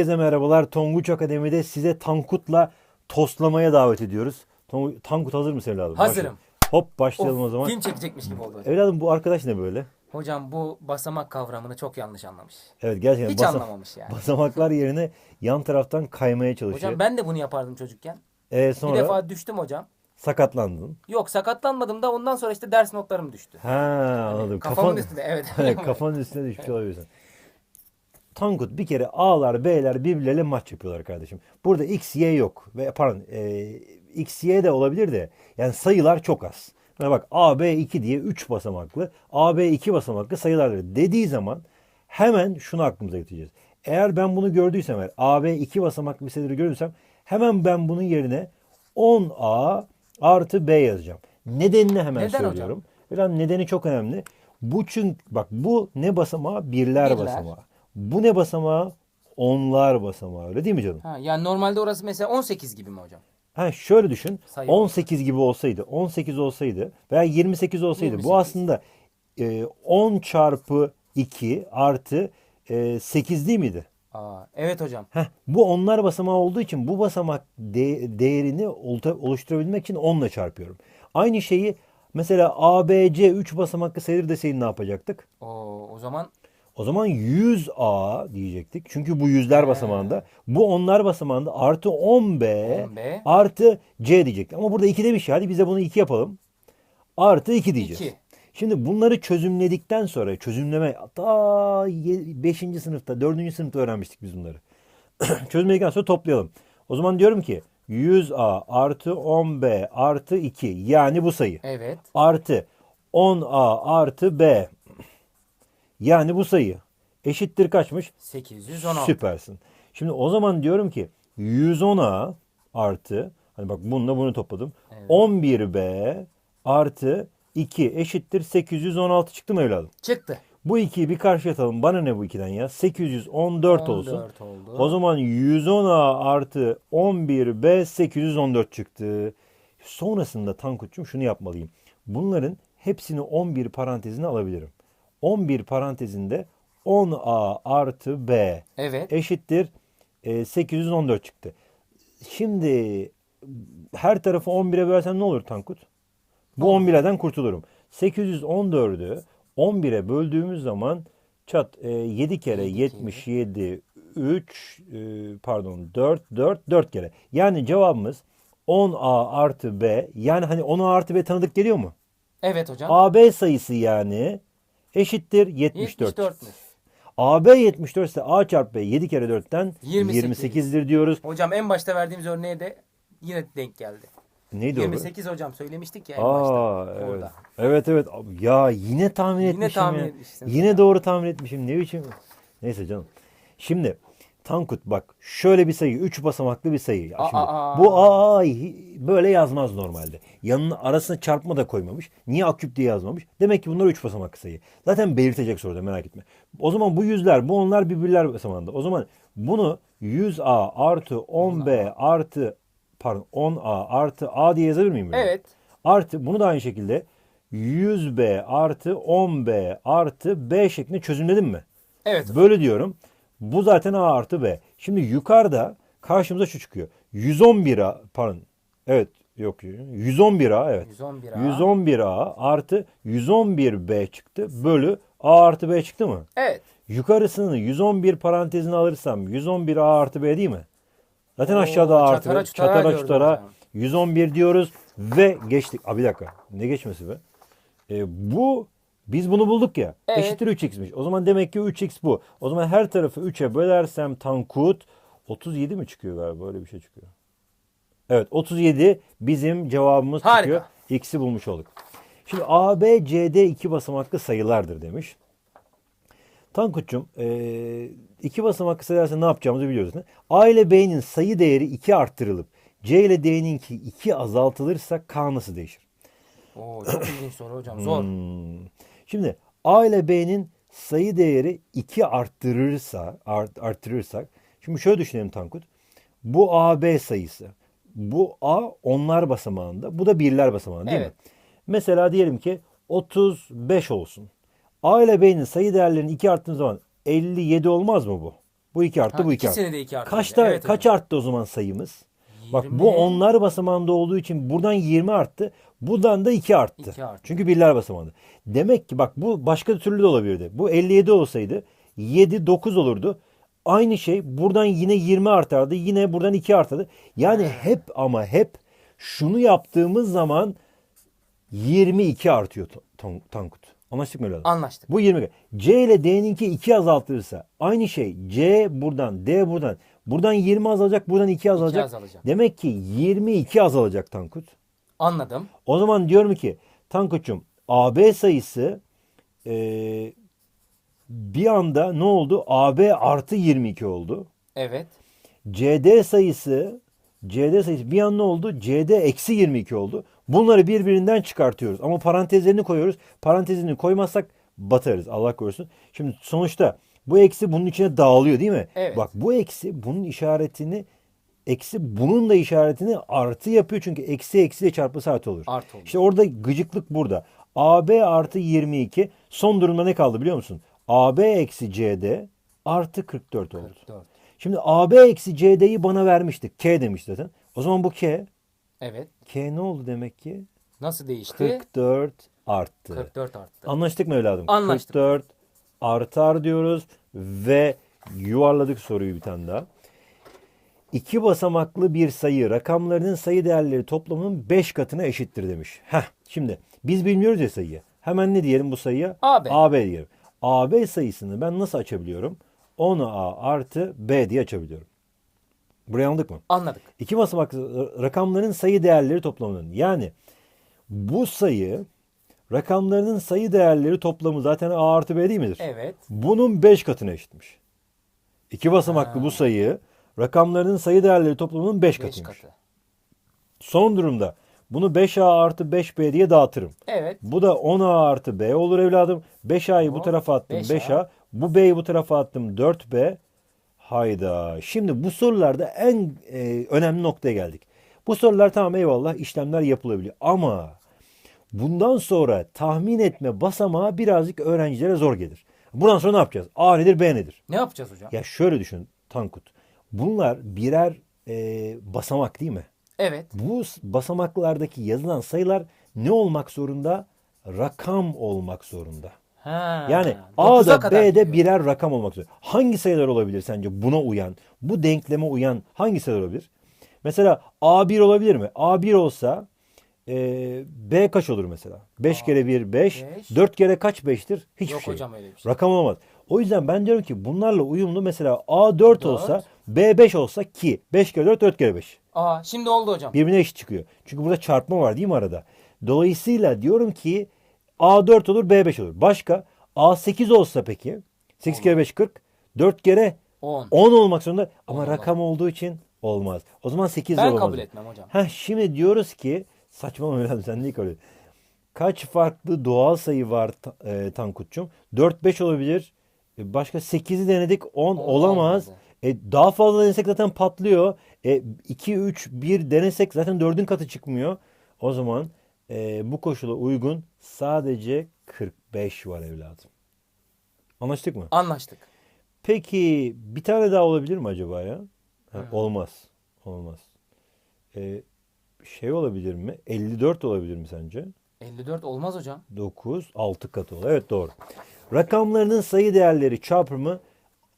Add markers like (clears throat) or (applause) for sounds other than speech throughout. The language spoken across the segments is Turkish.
Herkese merhabalar. Tonguç Akademi'de size Tankut'la tostlamaya davet ediyoruz. Tongu- Tankut hazır mısın evladım? Hazırım. Başla. Hop başlayalım Of, o zaman. Film çekecekmiş gibi oldu hocam. Evladım bu arkadaş ne böyle? Hocam bu basamak kavramını çok yanlış anlamış. Evet gerçekten Hiç basa- anlamamış yani. basamaklar yerine yan taraftan kaymaya çalışıyor. Hocam ben de bunu yapardım çocukken. Ee, sonra Bir defa düştüm hocam. sakatlandın. Yok sakatlanmadım da ondan sonra işte ders notlarım düştü. Ha anladım. Kafamın Kafan- üstünde evet. (laughs) Evet, kafanın üstüne düşmüş olabilirsin. Tankut bir kere A'lar B'ler birbirleriyle maç yapıyorlar kardeşim. Burada X, Y yok. Ve pardon e, X, Y de olabilir de yani sayılar çok az. Mesela bak A, B 2 diye 3 basamaklı, A, B 2 basamaklı sayılardır dediği zaman hemen şunu aklımıza getireceğiz. Eğer ben bunu gördüysem eğer A, B 2 basamaklı bir sayıları görürsem hemen ben bunun yerine 10A artı B yazacağım. Nedenini hemen Neden hocam? söylüyorum. Biraz nedeni çok önemli. Bu çünkü bak bu ne basamağı? Birler, Birler. basamağı. Bu ne basamağı? Onlar basamağı. Öyle değil mi canım? Ha, yani normalde orası mesela 18 gibi mi hocam? Ha şöyle düşün. Sayı 18 gibi olsaydı, 18 olsaydı veya 28 olsaydı 28. bu aslında e, 10 çarpı 2 artı e, 8 değil miydi? Aa, evet hocam. Heh, bu onlar basamağı olduğu için bu basamak de- değerini oluşturabilmek için 10 ile çarpıyorum. Aynı şeyi mesela ABC 3 basamaklı sayıdır deseydin ne yapacaktık? Oo, o zaman O zaman 100A diyecektik. Çünkü bu yüzler basamağında. Bu onlar basamağında artı 10B, 10B. artı C diyecektik. Ama burada 2 demiş ya. Hadi bize bunu 2 yapalım. Artı 2 diyeceğiz. 2. Şimdi bunları çözümledikten sonra çözümleme ta 5. sınıfta 4. sınıfta öğrenmiştik biz bunları. (clears throat) Çözümledikten sonra toplayalım. O zaman diyorum ki 100A artı 10B artı 2 yani bu sayı Evet. artı 10A artı B yani bu sayı eşittir kaçmış? 816. Süpersin. Şimdi o zaman diyorum ki 110A artı hani bak bununla bunu topladım. Evet. 11B artı 2 eşittir 816 çıktı mı evladım? Çıktı. Bu 2'yi bir karşıya atalım. Bana ne bu 2'den ya? 814 olsun. 14 oldu. O zaman 110A artı 11B 814 çıktı. Sonrasında Tankut'cum şunu yapmalıyım. Bunların hepsini 11 parantezine alabilirim. 11 parantezinde 10A artı B Evet. eşittir e, 814 çıktı. Şimdi her tarafı 11'e bölsem ne olur Tankut? Bu 11'den kurtulurum. 814'ü 11'e böldüğümüz zaman çat e, 7 kere Yedi 77 3 e, pardon 4 4 4 kere. Yani cevabımız 10A artı B yani hani 10A artı B tanıdık geliyor mu? Evet hocam. AB sayısı yani eşittir 74. 74'müş. AB 74 ise A çarpı B 7 kere 4'ten 28. 28'dir diyoruz. Hocam en başta verdiğimiz örneğe de yine denk geldi. Neydi o? 28 hocam söylemiştik ya en Aa, başta. evet. Orada. Evet evet. Ya yine tahmin Yine etmişim tahmin ya. Yine ya. doğru tahmin etmişim. Ne biçim? Neyse canım. Şimdi Tankut bak şöyle bir sayı. Üç basamaklı bir sayı. Ya Aa, şimdi, aa. bu aa böyle yazmaz normalde. Yanına arasına çarpma da koymamış. Niye aküp diye yazmamış? Demek ki bunlar üç basamaklı sayı. Zaten belirtecek soruda merak etme. O zaman bu yüzler, bu onlar birbirler basamağında. O zaman bunu 100A artı 10B artı pardon 10A artı A diye yazabilir miyim? böyle? Evet. Artı bunu da aynı şekilde 100B artı 10B artı B şeklinde çözümledim mi? Evet. Böyle diyorum. Bu zaten A artı B. Şimdi yukarıda karşımıza şu çıkıyor. 111A pardon. Evet yok 111A evet. 111A. 111A artı 111B çıktı. Bölü A artı B çıktı mı? Evet. Yukarısını 111 parantezine alırsam 111A artı B değil mi? Zaten Oo, aşağıda A artı çatara B. Çatara çutara hocam. 111 diyoruz ve geçtik. Aa, bir dakika. Ne geçmesi be? E, bu biz bunu bulduk ya. Evet. Eşittir 3x'miş. O zaman demek ki 3x bu. O zaman her tarafı 3'e bölersem Tankut 37 mi çıkıyor galiba? Öyle bir şey çıkıyor. Evet 37 bizim cevabımız Harika. çıkıyor. X'i bulmuş olduk. Şimdi A, B, C, D iki basamaklı sayılardır demiş. Tankut'cum eee, iki basamaklı sayılarsa ne yapacağımızı biliyoruz. mi? A ile B'nin sayı değeri 2 arttırılıp C ile D'ninki 2 azaltılırsa K nasıl değişir? Oo, çok ilginç soru hocam. Zor. Hmm. Şimdi A ile B'nin sayı değeri 2 arttırırsa art, arttırırsak şimdi şöyle düşünelim Tankut. Bu A B sayısı. Bu A onlar basamağında. Bu da birler basamağında değil Evet. mi? Mesela diyelim ki 35 olsun. A ile B'nin sayı değerlerini 2 arttığın zaman 57 olmaz mı bu? Bu 2 arttı, Ha, bu 2 arttı. ikisini de iki arttı. Kaçta, Evet kaç hocam. arttı o zaman sayımız? Bak 20. bu onlar basamağında olduğu için buradan 20 arttı. Buradan da 2 arttı. İki arttı. Çünkü birler basamağında. Demek ki bak bu başka türlü de olabilirdi. Bu 57 olsaydı 7 9 olurdu. Aynı şey buradan yine 20 artardı. Yine buradan 2 artardı. Yani hep ama hep şunu yaptığımız zaman 22 artıyor Tan- Tan- Tankut. Anlaştık mı öyle? Anlaştık. Bu 20. C ile D'ninki 2 azaltırsa aynı şey C buradan D buradan. Buradan 20 azalacak buradan 2 azalacak. azalacak. Demek ki 22 azalacak Tankut. Anladım. O zaman diyorum ki Tankut'cum AB sayısı eee, bir anda ne oldu? AB artı 22 oldu. Evet. CD sayısı CD sayısı bir an ne oldu? CD eksi 22 oldu. Bunları birbirinden çıkartıyoruz. Ama parantezlerini koyuyoruz. Parantezini koymazsak batarız. Allah korusun. Şimdi sonuçta bu eksi bunun içine dağılıyor değil mi? Evet. Bak bu eksi bunun işaretini eksi bunun da işaretini artı yapıyor. Çünkü eksi eksiyle çarpması artı olur. Artı olur. İşte orada gıcıklık burada. AB artı 22 son durumda ne kaldı biliyor musun? AB eksi CD artı 44 oldu. 44. Şimdi AB eksi CD'yi bana vermiştik. K demiş zaten. O zaman bu K. Evet. K ne oldu demek ki? Nasıl değişti? 44 arttı. 44 arttı. Anlaştık mı evladım? Anlaştık. 44 artar diyoruz ve yuvarladık soruyu bir tane daha. İki basamaklı bir sayı rakamlarının sayı değerleri toplamının 5 katına eşittir demiş. Heh, şimdi biz bilmiyoruz ya sayıyı. Hemen ne diyelim bu sayıya? AB. AB diyelim. AB sayısını ben nasıl açabiliyorum? 10A artı B diye açabiliyorum. Burayı anladık mı? Anladık. İki basamaklı rakamların sayı değerleri toplamının. Yani bu sayı rakamlarının sayı değerleri toplamı zaten A artı B değil midir? Evet. Bunun 5 katına eşitmiş. İki basamaklı bu sayı rakamlarının sayı değerleri toplamının 5 5 katıymış. katı. Son durumda bunu 5A artı 5B diye dağıtırım. Evet. Bu da 10A artı B olur evladım. 5A'yı bu Tamam. tarafa attım 5A. 5A. Bu B'yi bu tarafa attım 4B. Hayda. Şimdi bu sorularda en e, önemli noktaya geldik. Bu sorular tamam eyvallah işlemler yapılabiliyor. Ama bundan sonra tahmin etme basamağı birazcık öğrencilere zor gelir. Bundan sonra ne yapacağız? A nedir B nedir? Ne yapacağız hocam? Ya şöyle düşün Tankut. Bunlar birer e, basamak değil mi? Evet. Bu basamaklardaki yazılan sayılar ne olmak zorunda? Rakam olmak zorunda. Ha. Yani kadar B'de gidiyor. birer rakam olmak zorunda. Hangi sayılar olabilir sence buna uyan? Bu denkleme uyan hangi sayılar olabilir? Mesela A1 olabilir mi? A1 olsa e, B kaç olur mesela? 5 kere 1 5. beş. 4 kere kaç 5'tir? Hiçbir Yok şey. hocam öyle bir şey. Rakam olmaz. O yüzden ben diyorum ki bunlarla uyumlu mesela A4 olsa B5 olsa ki 5 kere 4 4 kere 5. Aa şimdi oldu hocam. Birbirine eşit çıkıyor. Çünkü burada çarpma var değil mi arada? Dolayısıyla diyorum ki A4 olur B5 olur. Başka A8 olsa peki 8 kere 5 40 4 kere 10. 10 olmak zorunda ama Olmaz. rakam olduğu için olmaz. O zaman 8 de Ben olamaz. kabul etmem hocam. Heh, şimdi diyoruz ki saçmalama evladım sen kabul et? Kaç farklı doğal sayı var e, Tankut'cum? 4-5 olabilir. E, Başka 8'i denedik 10 olamaz. olmadı. E, daha fazla denesek zaten patlıyor. E, 2, 3, 1 denesek zaten 4'ün katı çıkmıyor. O zaman e, bu koşula uygun sadece 45 var evladım. Anlaştık mı? Anlaştık. Peki bir tane daha olabilir mi acaba ya? Ha, olmaz. Olmaz. E, şey olabilir mi? 54 olabilir mi sence? 54 olmaz hocam. 9, 6 katı olur. Evet doğru. Rakamlarının sayı değerleri çarpımı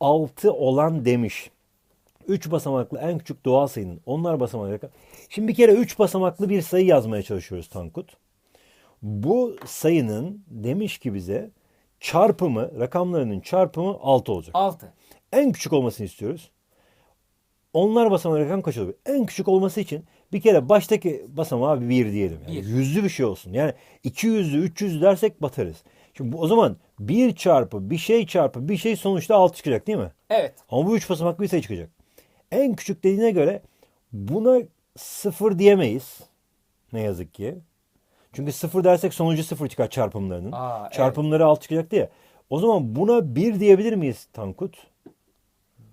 6 olan demiş. 3 basamaklı en küçük doğal sayının onlar basamaklı rakam. Şimdi bir kere 3 basamaklı bir sayı yazmaya çalışıyoruz Tankut. Bu sayının demiş ki bize çarpımı, rakamlarının çarpımı 6 olacak. 6. En küçük olmasını istiyoruz. Onlar basamağı rakam kaç olur? En küçük olması için bir kere baştaki basamağa bir diyelim. Yani Bir. yüzlü bir şey olsun. Yani 200'lü 300 dersek batarız. Şimdi bu, o zaman bir çarpı bir şey çarpı bir şey sonuçta 6 çıkacak değil mi? Evet. Ama bu üç basamaklı bir sayı çıkacak. En küçük dediğine göre buna sıfır diyemeyiz. Ne yazık ki. Çünkü sıfır dersek sonucu sıfır çıkar çarpımlarının. Aa, evet. Çarpımları 6 çıkacaktı ya. O zaman buna bir diyebilir miyiz Tankut?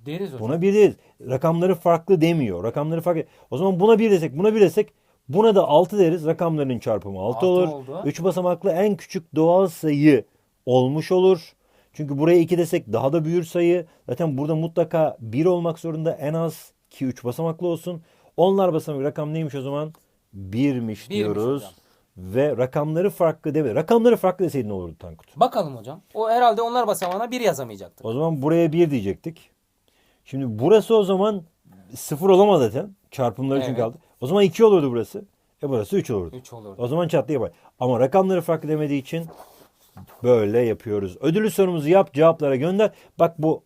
Deriz hocam. Buna bir değil. Rakamları farklı demiyor. Rakamları farklı. O zaman buna bir desek, buna bir desek buna da 6 deriz. Rakamlarının çarpımı 6 Altı olur. oldu. 3 basamaklı en küçük doğal sayı olmuş olur. Çünkü buraya 2 desek daha da büyür sayı. Zaten burada mutlaka 1 olmak zorunda en az ki 3 basamaklı olsun. Onlar basamak rakam neymiş o zaman? 1'miş diyoruz. hocam. Ve rakamları farklı deme. Rakamları farklı deseydin ne olurdu Tankut? Bakalım hocam. O herhalde onlar basamağına bir yazamayacaktır. O zaman buraya 1 diyecektik. Şimdi burası o zaman 0 olamaz zaten. Çarpımları çünkü Evet. aldı. O zaman 2 olurdu burası. E burası 3 olurdu. 3 olurdu. O zaman çat diye yapar. Ama rakamları farklı demediği için böyle yapıyoruz. Ödüllü sorumuzu yap, cevaplara gönder. Bak bu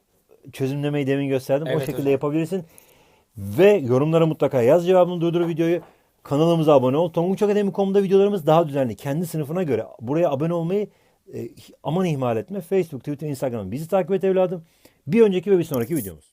çözümlemeyi demin gösterdim. o Evet şekilde hocam. yapabilirsin. Ve yorumlara mutlaka yaz cevabını durdur videoyu. Kanalımıza abone ol. Tonguçakademi.com'da videolarımız daha düzenli. Kendi sınıfına göre. Buraya abone olmayı e, aman ihmal etme. Facebook, Twitter, Instagram bizi takip et evladım. Bir önceki ve bir sonraki videomuz.